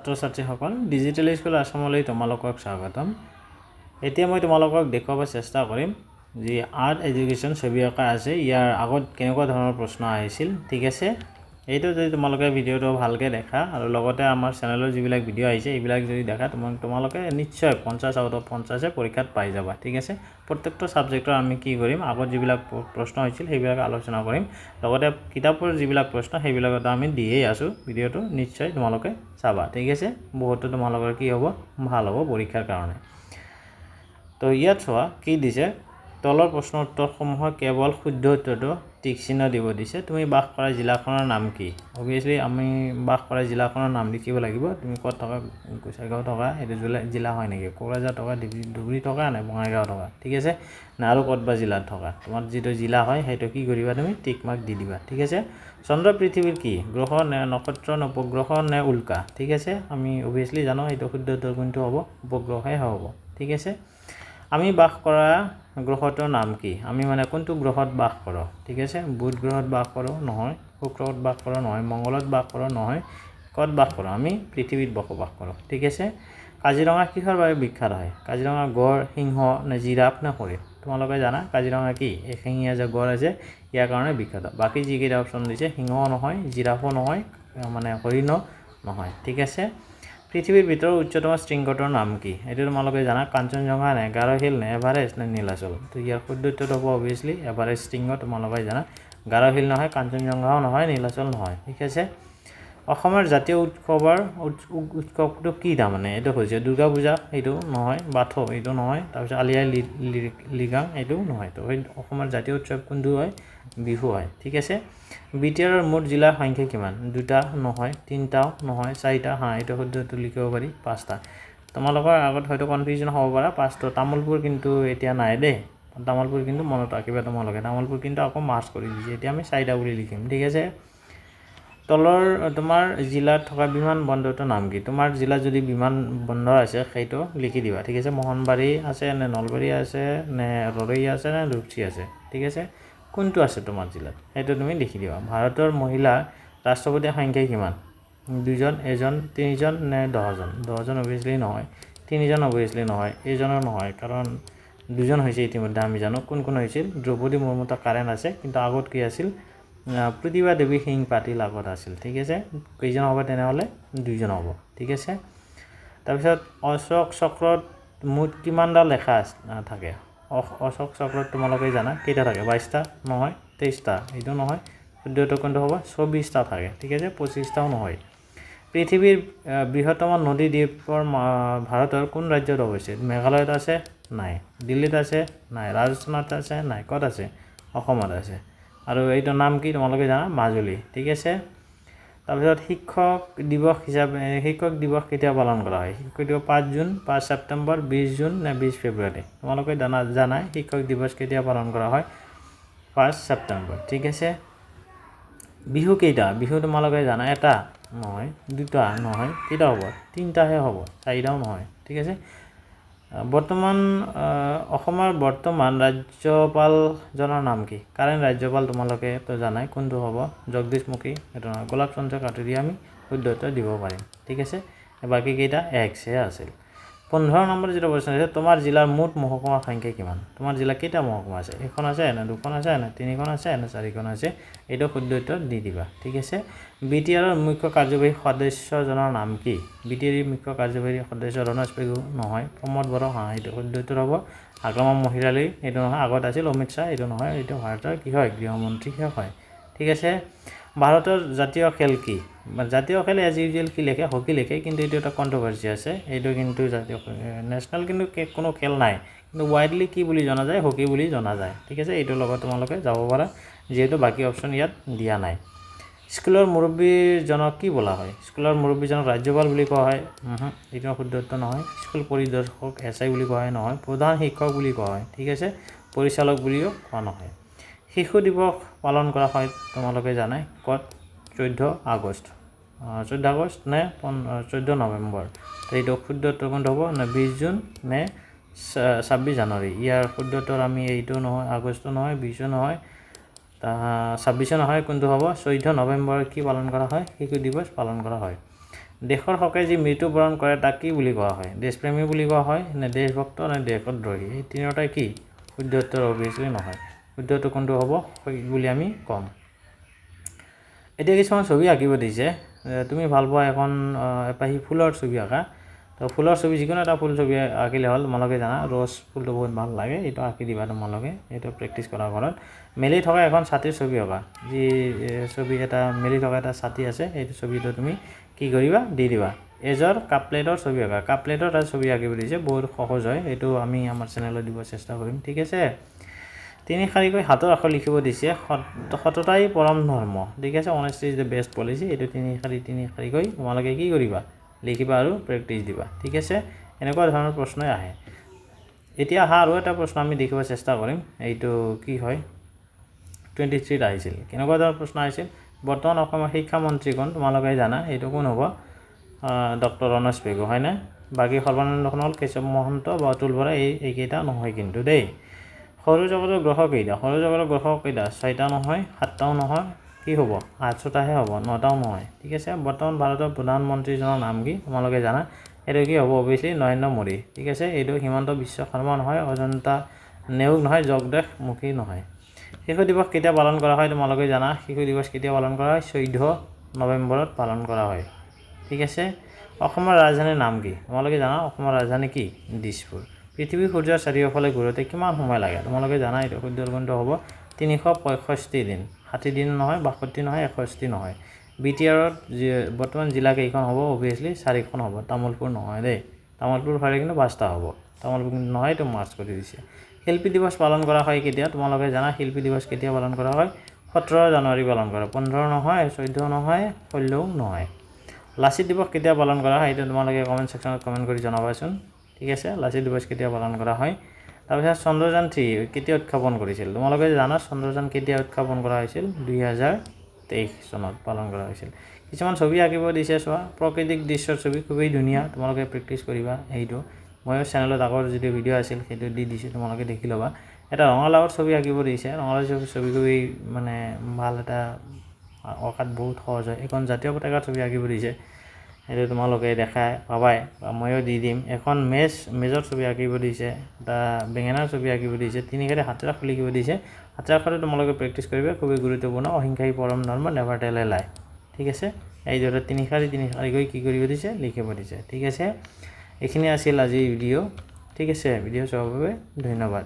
ছাত্ৰ ছাত্ৰীসকল digital school আছামলৈ তোমালোকক স্বাগতম। এতিয়া মই তোমালোকক দেখুৱাব চেষ্টা কৰিম যি আৰ্ট এডুকেশ্যন ছবি অঁকা আছে। ইয়াৰ আগত কেনেকুৱা ধৰণৰ প্ৰশ্ন আহিছিল? ঠিক আছে? এইটো যদি তোমালোকে ভিডিঅ'টো ভালকৈ দেখা আৰু লগতে আমাৰ চেনেলৰ যিবিলাক ভিডিঅ' আহিছে এইবিলাক যদি দেখা তোমাক তোমালোকে নিশ্চয় পঞ্চাছ আউট অফ পঞ্চাছে পৰীক্ষাত পাই যাবা ঠিক আছে? প্ৰত্যেকটো ছাবজেক্টৰ আমি কি কৰিম? আগত যিবিলাক প্ৰশ্ন হৈছিল সেইবিলাক আলোচনা কৰিম। লগতে কিতাপৰ যিবিলাক প্ৰশ্ন সেইবিলাকতো আমি দিয়েই আছোঁ ভিডিঅ'টো নিশ্চয় তোমালোকে চাবা ঠিক আছে? বহুতো তোমালোকৰ কি হ'ব? ভাল হ'ব পৰীক্ষাৰ কাৰণে। তো ইয়াত চোৱা কি দিছে? তলৰ প্ৰশ্ন উত্তৰসমূহৰ কেৱল শুদ্ধ উত্তৰটো টিক চিহ্ন দিব দিছে। তুমি বাস কৰা জিলাখনৰ নাম কি? অভিয়াছলি আমি বাস কৰা জিলাখনৰ নাম লিখিব লাগিব। তুমি ক'ত থকা গোসাইগাঁও থকা এইটো জিলা জিলা হয় নেকি? কোকৰাঝাৰ থকা ধুবুৰী ধুবুৰী থকা নে বঙাইগাঁও থকা? ঠিক আছে? নে আৰু ক'ত বা জিলাত থকা? তোমাৰ যিটো জিলা হয় সেইটো কি কৰিবা তুমি? টিক মাৰ্ক দি দিবা। ঠিক আছে? চন্দ্ৰ পৃথিৱীৰ কি? গ্ৰহ নে নক্ষত্ৰ নে উপগ্ৰহ নে উল্কা? ঠিক আছে? আমি অভিয়াছলি জানো এইটো শুদ্ধ উত্তৰ কোনটো হ'ব? উপগ্ৰহে হ'ব। ঠিক আছে? আমি বাস কৰা গ্ৰহটোৰ নাম কি? আমি মানে কোনটো গ্ৰহত বাস কৰোঁ? ঠিক আছে? বুধ গ্ৰহত বাস কৰোঁ, নহয়। শুক্ৰত বাস কৰোঁ, নহয়। মংগলত বাস কৰোঁ, নহয়। ক'ত বাস কৰোঁ? আমি পৃথিৱীত বসবাস কৰোঁ। ঠিক আছে? কাজিৰঙা কিহৰ বাবে বিখ্যাত হয়? কাজিৰঙা গড়, সিংহ নে জিৰাফ নে হৰিণ তোমালোকে জানা? কাজিৰঙা কি? এশিঙীয়া যে গড় আছে, ইয়াৰ কাৰণে বিখ্যাত। বাকী যিকেইটা অপশ্যন দিছে, সিংহও নহয়, জিৰাফো নহয় মানে হৰিণো নহয়। ঠিক আছে? পৃথিৱীৰ ভিতৰত উচ্চতম শৃংগটোৰ নাম কি? এইটো তোমালোকে জানা কাঞ্চনজংঘা নে গাৰো হিল নে এভাৰেষ্ট নে নীলাচল। তো ইয়াৰ শুদ্ধ উত্তৰটো হ'ব অভিয়াছলি এভাৰেষ্ট শৃংগ তোমালোকে জানা গাৰো হিল নহয় কাঞ্চনজংঘাও নহয়, নীলাচল নহয়। ঠিক আছে? অসমৰ জাতীয় উৎসৱৰ উৎসৱটো কি তাৰমানে? এইটো হৈছে দুৰ্গা পূজা এইটো নহয় বাথৌ এইটো নহয় তাৰপিছত আলি আই লৃগাং এইটো নহয়। তো অসমৰ জাতীয় উৎসৱ কোনটো হয়? বিহু হয়। ঠিক আছে? বি টি আৰৰ মুঠ জিলাৰ সংখ্যা কিমান? দুটা নহয় তিনিটাও নহয় চাৰিটা হাঁ এইটো শুদ্ধটো লিখিব পাৰি পাঁচটা। তোমালোকৰ আগত হয়তো কনফিউজন হ'ব পাৰা পাঁচটো। তামোলপুৰ কিন্তু এতিয়া নাই দেই। তামোলপুৰ কিন্তু মনত ৰাখিবা তোমালোকে। তামোলপুৰ কিন্তু আকৌ মাৰ্চ কৰি দিছে। এতিয়া আমি চাৰিটা বুলি লিখিম। ঠিক আছে? তলৰ, তোমাৰ জিলাত থকা বিমান বন্দৰটোৰ নাম কি? তোমাৰ জিলাত যদি বিমান বন্দৰ আছে, সেইটো লিখি দিবা, ঠিক আছে? মোহনবাৰী আছে নে নলবাৰী আছে নে ৰৰৈয়া আছে নে ৰূপসী আছে, ঠিক আছে? কোনটো আছে তোমাৰ জিলাত? সেইটো তুমি লিখি দিবা। ভাৰতৰ মহিলা ৰাষ্ট্ৰপতিৰ সংখ্যা কিমান? দুজন এজন, তিনিজন নে দহজন? দহজন অভিয়াছলি নহয়, তিনিজন অভিয়াছলি নহয় এইজনো নহয়, কাৰণ দুজন হৈছে ইতিমধ্যে, আমি জানো কোন কোন হৈছিল। দ্ৰৌপদী মুৰ্মুতো কাৰেণ্ট আছে, কিন্তু আগত কি আছিল? প্ৰতিভা দেৱী সিং পাটিল আগত আছিল, ঠিক আছে? কেইজন হ'ব তেনেহ'লে? দুইজন হ'ব, ঠিক আছে? তাৰপিছত অশোক চক্ৰত মুঠ কিমানডাল লেখা থাকে? অশোক চক্ৰত তোমালোকে জানা? কেইটা থাকে? বাইছটা নহয় তেইছটা এইটো নহয় শুদ্ধটো কোনটো হ'ব? চৌবিছটা থাকে, ঠিক আছে? পঁচিছটাও নহয়। পৃথিৱীৰ বৃহত্তম নদী দ্বীপৰ মা- ভাৰতৰ কোন ৰাজ্যত অৱস্থিত? মেঘালয়ত আছে? নাই। দিল্লীত আছে? নাই। ৰাজস্থানত আছে? নাই। ক'ত আছে? অসমত আছে। আৰু এইটোৰ নাম কি তোমালোকে জানা? মাজুলী, ঠিক আছে? তাৰপিছত শিক্ষক দিৱস হিচাপে শিক্ষক দিৱস কেতিয়া পালন কৰা হয়? শিক্ষক দিৱস পাঁচ জুন, পাঁচ ছেপ্টেম্বৰ বিছ জুন নে বিছ ফেব্ৰুৱাৰী? তোমালোকে জানা, জানাই শিক্ষক দিৱস কেতিয়া পালন কৰা হয় পাঁচ ছেপ্টেম্বৰ, ঠিক আছে? বিহু কেইটা? বিহু তোমালোকে জানা? এটা নহয়, দুটা নহয় কেইটা হ'ব, তিনিটাহে হ'ব, চাৰিটাও নহয়, ঠিক আছে? বৰ্তমান অসমৰ বৰ্তমান ৰাজ্যপালজনৰ নাম কি? কাৰেণ্ট ৰাজ্যপাল তোমালোকে তো জানাই কোনটো হ'ব? জগদীশ মুখী সেইটো নহয়। গোলাপ চন্দ্ৰ আমি উত্তৰ দিব পাৰিম। ঠিক আছে? বাকীকেইটা এক্সহে আছিল। পোন্ধৰ নম্বৰ যিটো প্ৰশ্ন আছে, তোমাৰ জিলাৰ মুঠ মহকুমাৰ সংখ্যা কিমান? তোমাৰ জিলাত কেইটা মহকুমা আছে? এখন আছে নে দুখন আছে নে তিনিখন আছে নে চাৰিখন আছে। এইটো শুদ্ধ উত্তৰ দি দিবা, ঠিক আছে? বি টি আৰৰ মুখ্য কাৰ্যবাহী সদস্যজনৰ নাম কি? বি টি আৰৰ মুখ্য কাৰ্যবাহী সদস্য ৰণজ পেগু নহয়, প্ৰমোদ বড়ো হাঁ, এইটো শুদ্ধ উত্তৰ হ'ব। আগমন মহিলালী এইটো নহয়, আগত আছিল অমিত শ্বাহ, এইটো নহয়, এইটো ভাৰতৰ কি হয় গৃহমন্ত্ৰীহে হয়, ঠিক আছে? ভাৰতৰ জাতীয় খেল কি? জাতীয় খেল এজ ইউজুৱেল কি লিখে? হকী লিখে, কিন্তু এইটো এটা কণ্ট্ৰভাৰ্চি আছে। এইটো কিন্তু জাতীয় নেশ্যনেল কিন্তু কোনো খেল নাই। কিন্তু ৱাইডলি কি বুলি জনা যায়? হকী বুলি জনা যায়। ঠিক আছে? এইটোৰ লগত তোমালোকে যাব পাৰা। যিহেতু বাকী অপশ্যন ইয়াত দিয়া নাই। স্কুলৰ মুৰব্বীজনক কি বোলা হয়? স্কুলৰ মুৰব্বীজনক ৰাজ্যপাল বুলি কোৱা হয়। এইটো শুদ্ধ নহয়। স্কুল পৰিদৰ্শক, এছ আই বুলি কোৱা হয় নহয়। প্ৰধান শিক্ষক বুলি কোৱা হয়। ঠিক আছে? পৰিচালক বুলিও কোৱা নহয়। শিশু দিৱস পালন কৰা হয়, তোমালোকে জানাই, ক'ত? চৈধ্য আগষ্ট। চৈধ্য আগষ্ট নে চৈধ্য নৱেম্বৰ। এইটো উত্তৰ কোনটো হ'ব? নে বিছ জুন নে ছাব্বিছ জানুৱাৰী? ইয়াৰ উত্তৰ আমি এইটো নহয় আগষ্ট নহয় বিছো নহয় ছাব্বিছো নহয় কোনটো হ'ব? চৈধ্য নৱেম্বৰ কি পালন কৰা হয়? শিশু দিৱস পালন কৰা হয়। দেশৰ হকে যি মৃত্যুবৰণ কৰে তাক কি বুলি কোৱা হয়? দেশপ্ৰেমী বুলি কোৱা হয় নে দেশভক্ত নে দেশদ্ৰোহী এই তিনিওটাই কি? শুদ্ধ উত্তৰ অভিয়াছলি নহয়। শুদ্ধ উত্তৰ কোনটো হ'ব? বুলি আমি ক'ম। এতিয়া কিছুমান ছবি আঁকিব দিছে। তুমি ভালো পোৱা এখন এপাহি ফুলৰ ছবি আঁকা। তো ফুলৰ ছবি যিকোনো এটা ফুল ছবি আঁকিলে হ'ল তোমালোকে জানা, ৰ'জ ফুলটো বহুত ভালো লাগে, এইটো আঁকি দিবা তোমালোকে, এইটো প্ৰেক্টিচ কৰাৰ ঘৰত মেলি থকা এখন ছাতিৰ ছবি আঁকা, যি ছবি এটা, মেলি থকা এটা ছাতি আছে, সেইটো ছবিটো তুমি কি কৰিবা, দি দিবা। এজৰ কাপ প্লেটৰ ছবি আঁকা, কাপ প্লেটৰ এটা ছবি আঁকিব দিছে বহুত সহজ হয়, এইটো আমি আমাৰ চেনেলত দিব চেষ্টা কৰিম, ঠিক আছে? তিনি শাৰীকৈ হাতৰ আখৰ লিখিব দিছে সত সততাই পৰম ধৰ্ম। ঠিক আছে honesty is the best policy এইটো তিনি শাৰী তিনি শাৰীকৈ তোমালোকে কি কৰিবা? লিখিবা আৰু প্ৰেক্টিচ দিবা। ঠিক আছে, এনেকুৱা ধৰণৰ প্ৰশ্নই আহে। এতিয়া অহা আৰু এটা প্ৰশ্ন আমি দেখিব চেষ্টা কৰিম, এইটো কি হয়? টুৱেণ্টি থ্ৰীত আহিছিল। কেনেকুৱা ধৰণৰ প্ৰশ্ন আহিছিল? বৰ্তমান অসমৰ শিক্ষামন্ত্ৰী কোন তোমালোকে জানা, এইটো কোন হ'ব? ডক্টৰ ৰমেশ পেগু হয়নে? বাকী সৰ্বানন্দখন হ'ল কেশৱ মহন্ত বা অতুল বৰা এই, এইকেইটা নহয় কিন্তু দেই। সৌৰ জগতৰ গ্ৰহ কেইটা সৌৰ জগতৰ গ্ৰহ কেইটা ছয়টা নহয় সাতটাও নহয় কি হ'ব? আঠটাহে হ'ব নটাও নহয়। ঠিক আছে? বৰ্তমান ভাৰতৰ প্ৰধানমন্ত্ৰীজনৰ নাম কি তোমালোকে জানা। এইটো কি হ'ব? অভিয়াছলি নৰেন্দ্ৰ মোদী। ঠিক আছে? এইটো হিমন্ত বিশ্ব শৰ্মা নহয় অজন্তা নেওগ নহয় জগদেশ মুখী নহয়। শিশু দিৱস কেতিয়া পালন কৰা হয় তোমালোকে জানা? শিশু দিৱস কেতিয়া পালন কৰা হয়? চৈধ্য নৱেম্বৰত পালন কৰা হয়। ঠিক আছে? অসমৰ ৰাজধানীৰ নাম কি তোমালোকে জানা অসমৰ ৰাজধানী কি? দিছপুৰ। পৃথিৱী সূৰ্যৰ চাৰিওফালে ঘূৰোঁতে কিমান সময় লাগে? তোমালোকে জানা এইটো শুদ্ধ হ'ব তিনিশ পঁয়ষষ্ঠি দিন। ষাঠি দিন নহয়, বাষষ্ঠি নহয় এষষ্ঠি নহয়। বি টি আৰত যি, বৰ্তমান জিলা কেইখন হ'ব অভিয়াছলি চাৰিখন হ'ব। তামোলপুৰ নহয় দেই। তামোলপুৰ ফালে কিন্তু পাঁচটা হ'ব। তামোলপুৰ কিন্তু নহয়, এইটো মাৰ্চ কৰি দিছে। শিল্পী দিৱস পালন কৰা হয় কেতিয়া? তোমালোকে জানা শিল্পী দিৱস কেতিয়া পালন কৰা হয়? সোতৰ জানুৱাৰী পালন কৰা। পোন্ধৰ নহয়, চৈধ্য নহয়, ষোল্লও নহয়। লাচিত দিৱস কেতিয়া পালন কৰা হয়, এইটো তোমালোকে কমেণ্ট ছেকশ্যনত কমেণ্ট কৰি জনাবাচোন। ঠিক আছে, লাচিত দিৱস কেতিয়া পালন কৰা হয়? তাৰপিছত চন্দ্ৰযান থ্ৰী কেতিয়া উৎক্ষেপণ কৰিছিল? তোমালোকে জানা, চন্দ্ৰযান কেতিয়া উৎক্ষেপণ কৰা হৈছিল? দুই হাজাৰ তেইছ চনত পালন কৰা হৈছিল। কিছুমান ছবি আঁকিব দিছে, চোৱা। প্ৰাকৃতিক দৃশ্যৰ ছবি, খুবেই ধুনীয়া। তোমালোকে প্ৰেক্টিচ কৰিবা সেইটো। ময়ো চেনেলত আগৰ যিটো ভিডিঅ' আছিল, সেইটো দি দিছোঁ, তোমালোকে দেখি ল'বা। এটা ৰঙালাওৰ ছবি আঁকিব দিছে। ৰঙালাও ছবি ছবি খুবেই মানে ভালো এটা অঁকাত বহুত সহজ হয়। এখন জাতীয় পতাকাৰ ছবি আঁকিব দিছে। সেইটো তোমালোকে দেখাই পাবাই, বা ময়ো দি দিম। এখন মেজ, মেজৰ ছবি আঁকিব দিছে, এটা বেঙেনাৰ ছবি আঁকিব দিছে তিনিশাৰী হাতেৰে আখৰ লিখিব দিছে। হাতেৰে তোমালোকে প্ৰেক্টিচ কৰিবা, খুবেই গুৰুত্বপূৰ্ণ অহিংসাই পৰম ধৰ্ম নেভাৰ টেল এ ঠিক আছে? এইদৰে তিনি শাৰী, তিনি কি কৰিব দিছে, লিখিব দিছে। ঠিক আছে? এইখিনি আছিল আজিৰ ভিডিঅ' ঠিক আছে? ভিডিঅ' চোৱাৰ বাবে ধন্যবাদ।